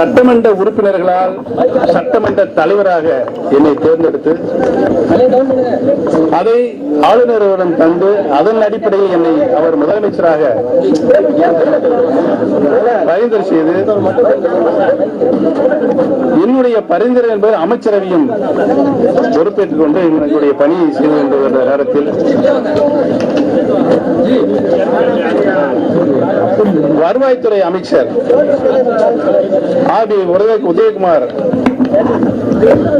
சட்டமன்ற உறுப்பினர்களால் சட்டமன்ற தலைவராக என்னை தேர்ந்தெடுத்து அதை ஆளுநரிடம் தந்து அதன் அடிப்படையில் என்னை அவர் முதலமைச்சராக பரிந்துரை செய்து என்னுடைய பரிந்துரை என்பது அமைச்சரவையும் பொறுப்பேற்றுக் கொண்டு என்னுடைய பணியை செய்து கொண்டு நேரத்தில் வருவாய்த்துறை அமைச்சர் ஆபி உதய- உதயகுமார்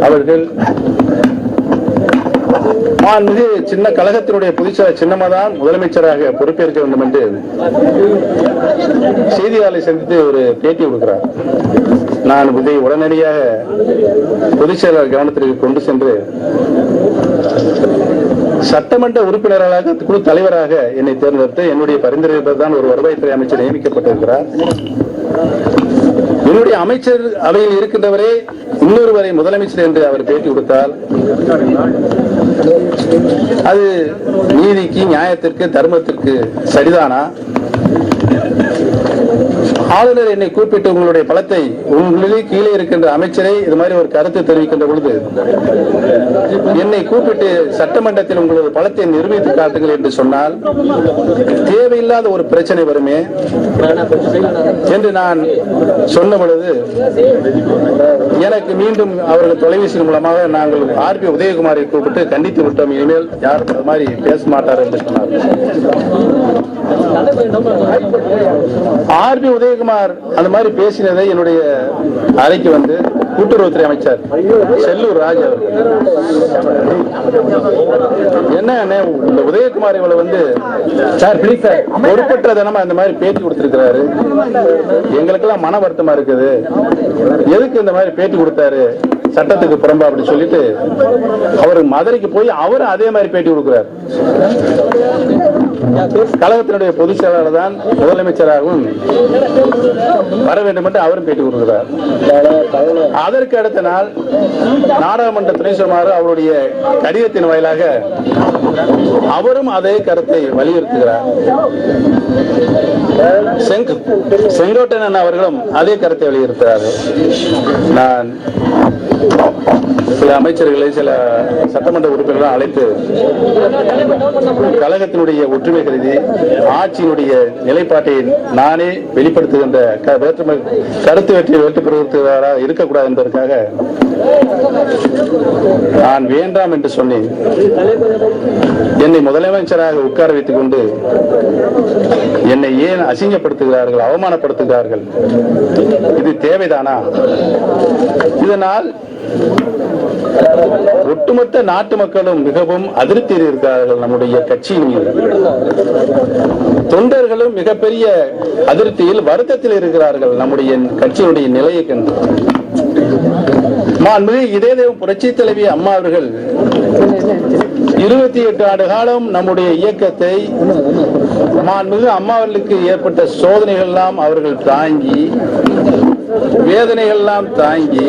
அவர்கள் மாண்புமிகு சின்ன கழகத்தினுடைய பொதுச்செயலர் சின்னமாதான் முதலமைச்சராக பொறுப்பேற்க வேண்டும் என்று செய்தியாளரை சந்தித்து ஒரு பேட்டி கொடுக்கிறார். நான் இதை உடனடியாக பொதுச் செயலாளர் கவனத்திற்கு கொண்டு சென்று சட்டமன்ற உறுப்பினராக குழு தலைவராக என்னை தேர்ந்தெடுத்து என்னுடைய பரிந்துரை தான் ஒரு வருவாய்த்துறை அமைச்சர் நியமிக்கப்பட்டிருக்கிறார். என்னுடைய அமைச்சர் அவையில் இருக்கின்றவரே இன்னொருவரை முதலமைச்சர் என்று அவர் பேட்டி கொடுத்தால் அது நீதிக்கு நியாயத்திற்கு தர்மத்திற்கு சரிதானா? ஆளுநர் என்னை கூப்பிட்டு உங்களுடைய பலத்தை உங்களிலே கீழே இருக்கின்ற அமைச்சரை இது மாதிரி ஒரு கருத்து தெரிவிக்கின்ற பொழுது என்னை கூப்பிட்டு சட்டமன்றத்தில் உங்களது பலத்தை நிரூபித்து காட்டுங்கள் என்று சொன்னால் தேவையில்லாத ஒரு பிரச்சனை வருமே என்று நான் சொன்ன பொழுது எனக்கு மீண்டும் அவர்கள் தொலைபேசியின் மூலமாக நாங்கள் ஆர்பி உதயகுமாரை கூப்பிட்டு கண்டித்து விட்டோம். இனிமேல் யாரும் அது மாதிரி பேச மாட்டார் என்று சொன்னார். ஆர்பி உதயகுமார் அந்த மாதிரி பேசினதை என்னுடைய அறைக்கு வந்து கூட்டுறவுத்துறை அமைச்சர் செல்லூர் ராஜ் அவர் என்ன இந்த உதயகுமார் இவளை வந்து சார் பிளீஸ் சார் பொறுப்பற்ற தினமா இந்த மாதிரி பேட்டி கொடுத்திருக்கிறாரு. எங்களுக்கெல்லாம் மன வருத்தமா இருக்குது. எதுக்கு இந்த மாதிரி பேட்டி கொடுத்தாரு? சட்டத்துக்கு புறம்பா அப்படி சொல்லிட்டு அவர் மதுரைக்கு போய் அவரும் அதே மாதிரி பேட்டி கொடுக்கிறார். கழகத்தினுடைய பொதுச் செயலாளர் தான் முதலமைச்சராகவும் வர வேண்டும் என்று அவரும் பேட்டி கொடுக்கிறார் அதற்கு அடுத்த நாள் நாடாளுமன்ற துணை சொல்லுமாறு அவருடைய கடிதத்தின் வாயிலாக அவரும் அதே கருத்தை வலியுறுத்துகிறார். செங்கோட்டன் அவர்களும் அதே கருத்தை வலியுறுத்துகிறார்கள். நான் சில அமைச்சர்களை சில சட்டமன்ற உறுப்பினர்களை அழைத்து கழகத்தினுடைய ஒற்றுமை கருதி ஆட்சியினுடைய நிலைப்பாட்டை நானே வெளிப்படுத்துகின்ற வேற்றுமை கருத்து வெற்றி வேற்றுப்படுத்துவதாக இருக்கக்கூடாது என்பதற்காக நான் வேண்டாம் என்று சொன்னேன். என்னை முதலமைச்சராக உட்கார வைத்துக் கொண்டு என்னை ஏன் அசிங்கப்படுத்துகிறார்கள் அவமானப்படுத்துகிறார்கள்? இது தேவைதானா? இதனால் ஒட்டுமொத்த நாட்டு மக்களும் மிகவும் அதிருப்தியில் இருக்கிறார்கள் நம்முடைய கட்சியின் மீது. தொண்டர்களும் மிகப்பெரிய அதிருப்தியில் வருத்தத்தில் இருக்கிறார்கள் நம்முடைய கட்சியினுடைய நிலையை கண்டு. மாண்பு இதே தேவம் புரட்சி தலைவி அம்மா அவர்கள் இருபத்தி எட்டு ஆண்டு காலம் நம்முடைய இயக்கத்தை மாண்புமிகு அம்மாவர்களுக்கு ஏற்பட்ட சோதனைகள் எல்லாம் அவர்கள் தாங்கி வேதனைகள் எல்லாம் தாங்கி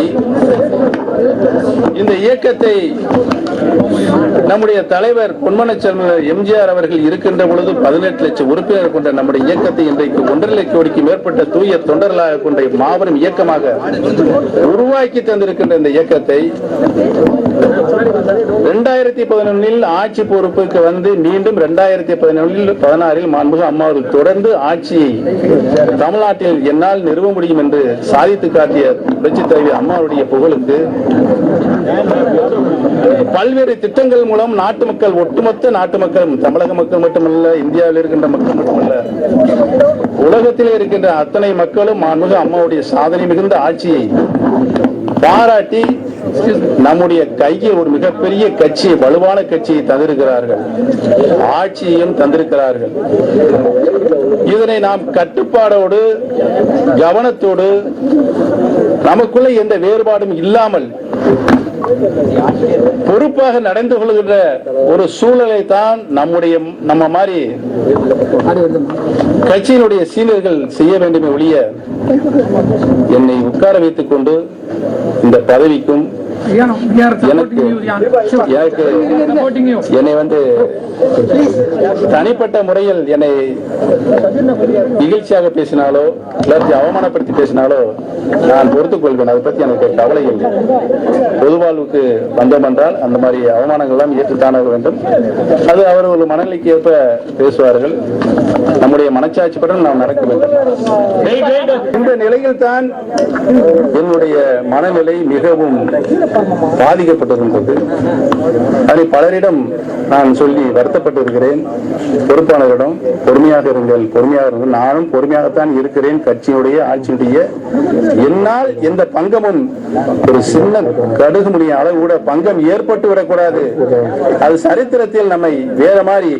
இந்த இயக்கத்தை நம்முடைய தலைவர் பொன்மனச்செல்வன் எம்ஜிஆர் அவர்கள் இருக்கின்ற பொழுது பதினெட்டு லட்சம் உறுப்பினர் கொண்ட நம்முடைய இயக்கத்தை இன்றைக்கு ஒன்றரை லட்சம் கோடிக்கு மேற்பட்ட தூய தொண்டர்களாக கொண்ட மாபெரும் இயக்கமாக உருவாக்கி தந்திருக்கின்ற இந்த இயக்கத்தை ரெண்டாயிரத்தி பதினொன்னில் ஆட்சி பொறுப்புக்கு வந்து மீண்டும் ரெண்டாயிரத்தி பதினொன்னில் பதினாறில் மாண்புக அம்மா அவர்கள் தொடர்ந்து ஆட்சியை தமிழ்நாட்டில் என்னால் நிறுவ முடியும் என்று சாதித்து காட்டிய புரட்சி தலைவி அம்மாவுடைய புகழுக்கு பல்வேறு திட்டங்கள் மூலம் நாட்டு மக்கள் ஒட்டுமொத்த நாட்டு மக்கள் தமிழக மக்கள் மட்டுமல்ல இந்தியாவில் இருக்கின்ற மக்கள் மட்டுமல்ல உலகத்திலே இருக்கின்ற அத்தனை மக்களும் மாண்புக அம்மாவுடைய சாதனை மிகுந்த ஆட்சியை பாராட்டி நம்முடைய கையை ஒரு மிகப்பெரிய கட்சி வலுவான கட்சியை தந்திருக்கிறார்கள். ஆட்சியையும் தந்திருக்கிறார்கள். இதனை நாம் கட்டுப்பாடோடு கவனத்தோடு நமக்குள்ள எந்த வேறுபாடும் இல்லாமல் பொறுப்பாக நடந்து கொள்கின்ற ஒரு சூழலை தான் நம்முடைய நம்ம மாதிரி கட்சியினுடைய சீனியர்கள் செய்ய வேண்டுமே ஒழிய என்னை உட்கார வைத்துக் கொண்டு இந்த பதவிக்கும் எனக்கு. என்னை வந்து தனிப்பட்ட முறையில் என்னை இகழ்ச்சியாக பேசினாலோ இல்லாட்டி அவமானப்படுத்தி பேசினாலோ நான் பொறுத்துக் கொள்வேன் அதை பத்தி எனக்கு கவலை இல்லை. பொது வாழ்வுக்கு வந்தோம் என்றால் அந்த மாதிரி அவமானங்கள் எல்லாம் ஏற்றுத்தான் வேண்டும். அது அவர்கள் மனநிலைக்கு ஏற்ப பேசுவார்கள். நம்முடைய மனச்சாட்சிப்படன் நாம் நடக்க வேண்டும். இந்த நிலையில் தான் என்னுடைய மனநிலை மிகவும் பாதிக்கப்பட்டிருந்தது அதை பலரிடம் நான் சொல்லி வருத்தப்பட்டிருக்கிறேன். பொறுப்பாளரிடம் பொறுமையாக இருங்கள் பொறுமையாக இருங்கள். நானும் பொறுமையாகத்தான் இருக்கிறேன். கட்சியுடைய ஆட்சியுடைய என்னால் எந்த பங்கமும் ஒரு சின்ன கடுகு முடிய அளவு கூட பங்கம் ஏற்பட்டு விடக்கூடாது. அது சரித்திரத்தில் நம்மை வேற மாதிரி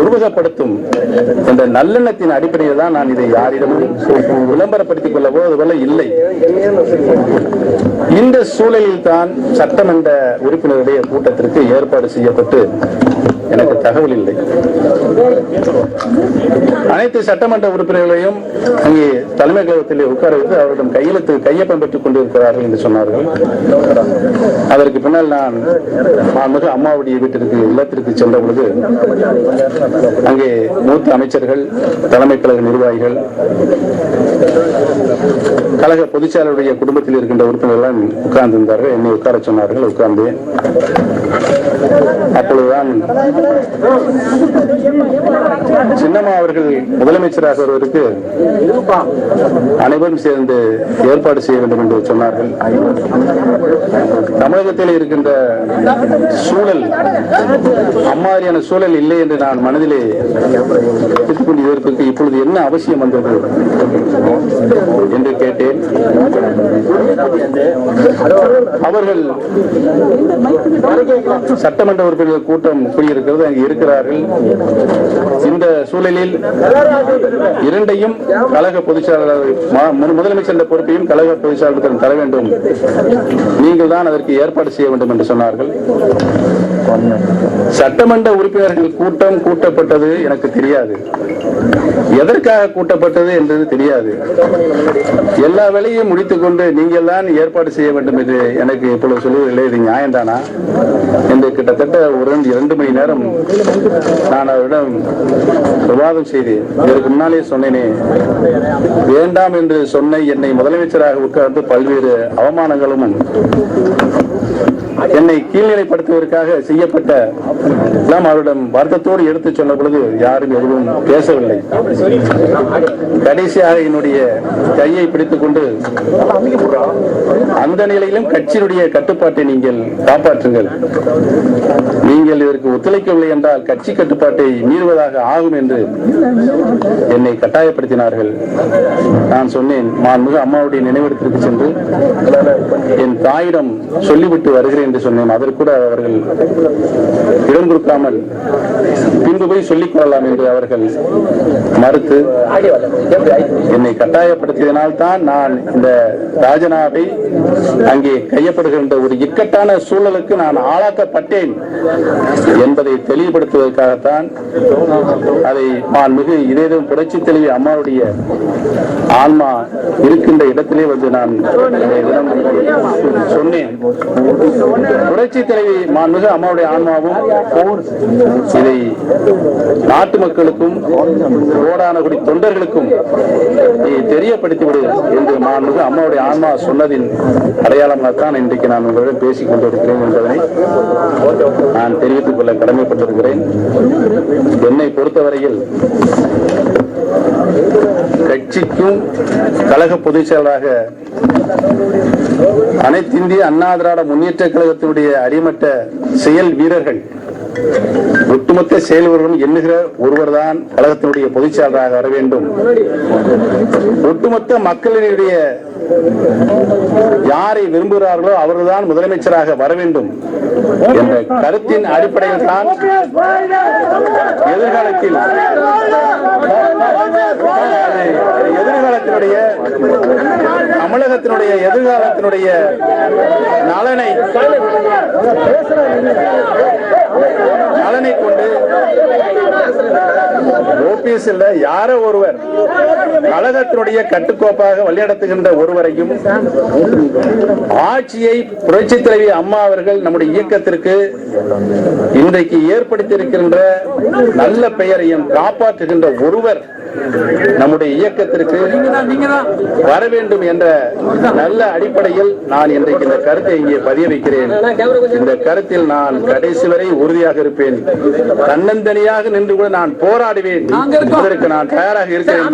உருவகப்படுத்தும் என்ற நல்லெண்ணத்தின் அடிப்படையில் தான் நான் இதை யாரிடமும் விளம்பரப்படுத்திக் கொள்ளவோ அதுபோல இல்லை. இந்த சூழலில் தான் சட்டமன்ற உறுப்பினருடைய கூட்டத்திற்கு ஏற்பாடு செய்யப்பட்டு எனக்கு தகவல் இல்லை. அனைத்து சட்டமன்ற உறுப்பினர்களையும் அங்கே தலைமை கழகத்திலே உட்கார வைத்து அவரிடம் கையெழுத்து கையொப்பம் பெற்றுக் கொண்டிருக்கிறார்கள் என்று சொன்னார்கள். அதற்கு பின்னால் நான் மாண்புமிகு அம்மாவுடைய வீட்டிற்கு இல்லத்திற்கு சென்ற பொழுது அங்கே மூத்த அமைச்சர்கள் தலைமை கழக நிர்வாகிகள் கழக பொதுச்செயலருடைய குடும்பத்தில் இருக்கின்ற உறுப்பினர்கள் உட்கார்ந்திருந்தார்கள். என்னை உட்கார சொன்னார்கள். உட்கார்ந்து அப்பொழுதுதான் சின்னம்மா அவர்கள் முதலமைச்சராக வருவதற்கு அனைவரும் சேர்ந்து ஏற்பாடு செய்ய வேண்டும் என்று சொன்னார்கள். தமிழகத்தில் இருக்கின்ற சூழல் அம்மாதிரியான சூழல் இல்லை என்று நான் மனதிலே வைத்துக் இப்பொழுது என்ன அவசியம் வந்தது என்று கேட்டேன். அவர்கள் சட்டமன்ற உறுப்பினர்கள் கூட்டம் கூடியிருக்கிறது அங்கு இருக்கிறார்கள். இந்த சூழலில் இரண்டையும் கழக பொதுச்செயலாளர் முதலமைச்சர் பொறுப்பையும் கழக பொதுச்செயலாளர் தர வேண்டும். நீங்கள் தான் அதற்கு ஏற்பாடு செய்ய வேண்டும் என்று சொன்னார்கள். சட்டமன்ற உறுப்பினர்கள் கூட்டம் கூட்டப்பட்டது எனக்கு தெரியாது. எதற்காக கூட்டப்பட்டது என்றது தெரியாது. எல்லா வேலையும் முடித்துக் கொண்டு நீங்கள் தான் ஏற்பாடு செய்ய வேண்டும் என்று எனக்கு இப்பொழுது சொல்லுவதில்லை இது நியாயம்தானா? என்று கிட்டத்தட்ட ஒரு இரண்டு மணி நேரம் நான் அவரிடம் விவாதம் செய்தேன் இதற்கு முன்னாலே சொன்னேனே வேண்டாம் என்று சொன்ன என்னை முதலமைச்சராக உட்கார்ந்து பல்வேறு அவமானங்களும் என்னை கீழ்நிலைப்படுத்துவதற்காக செய்யப்பட்ட நாம் அவரிடம் வருத்தத்தோடு எடுத்து சொன்ன பொழுது யாரும் எதுவும் பேசவில்லை. கடைசியாக என்னுடைய கையை பிடித்துக் கொண்டு அந்த நிலையிலும் கட்சியினுடைய கட்டுப்பாட்டை நீங்கள் காப்பாற்றுங்கள். நீங்கள் இதற்கு ஒத்துழைக்கவில்லை என்றால் கட்சி கட்டுப்பாட்டை மீறுவதாக ஆகும் என்று என்னை கட்டாயப்படுத்தினார்கள். நான் சொன்னேன் மாண்புமிகு அம்மாவுடைய நினைவிடத்திற்கு சென்று என் தாயிடம் சொல்லிவிட்டு வருகிறேன் என்று சொன்னேன். அதற்கு கூட அவர்கள் இடம் கொடுக்காமல் பின்பு போய் சொல்லிக் கொள்ளலாம் என்று அவர்கள் மறுத்து என்னை கட்டாயப்படுத்தியதனால் தான் நான் இந்த ராஜனாவை அங்கே கையப்படுகின்ற ஒரு இக்கட்டான சூழலுக்கு நான் ஆளாக்கப்பட்டேன் என்பதை தெளிவுபடுத்துவதற்காகத்தான் அதை நான் மிகு இதேதும் புரட்சி தெளிவு அம்மாவுடைய ஆன்மா இருக்கின்ற இடத்திலே வந்து நான் சொன்னேன். புரட்சி தலைவி மாண்புக அம்மாவுடைய ஆன்மாவும் இதை நாட்டு மக்களுக்கும் ஓடானகுடி தொண்டர்களுக்கும் நீ தெரியப்படுத்திவிடு என்று மாண்புக அம்மாவுடைய ஆன்மா சொன்னதின் அடையாளமாகத்தான் இன்றைக்கு நான் உங்களிடம் பேசிக் கொண்டிருக்கிறேன் என்பதனை நான் தெரிவித்துக் கொள்ள கடமைப்பட்டிருக்கிறேன். என்னை பொறுத்தவரையில் கட்சிக்கும் கழக பொதுச் செயலராக அனைத்து இந்திய அண்ணா திராட முன்னேற்ற கழகத்தினுடைய அடிமட்ட செயல் வீரர்கள் ஒட்டுமொத்த செயல்வர்களும் எண்ணுகிற ஒருவர் ஒருவர்தான் கழகத்தினுடைய பொதுச்செயலராக வர வேண்டும். ஒட்டுமொத்த மக்களினுடைய யாரை விரும்புகிறார்களோ அவர்தான் முதலமைச்சராக வர வேண்டும் என்ற கருத்தின் அடிப்படையில் தான் எதிர்காலத்தில் எதிர்காலத்தினுடைய தமிழகத்தினுடைய எதிர்காலத்தினுடைய நலனை நலனை கொண்டு ஓபிஎஸ் இல்ல யாரோ ஒருவர் கழகத்தினுடைய கட்டுக்கோப்பாக வழிநடத்துகின்ற ஒருவரையும் ஆட்சியை புரட்சி தலைவி அம்மா அவர்கள் நம்முடைய இயக்கத்திற்கு இன்றைக்கு ஏற்படுத்தியிருக்கின்ற நல்ல பெயரையும் காப்பாற்றுகின்ற ஒருவர் நம்முடைய இயக்கத்திற்கு வர வேண்டும் என்ற நல்ல அடிப்படையில் நான் இன்றைக்கு இந்த கருத்தை இங்கே பதிய வைக்கிறேன் இந்த கருத்தில் நான் கடைசி வரை உறுதியாக இருப்பேன். தன்னந்தனியாக நின்று கூட நான் போராடுவேன். இதற்கு நான் தயாராக இருக்கிறேன்.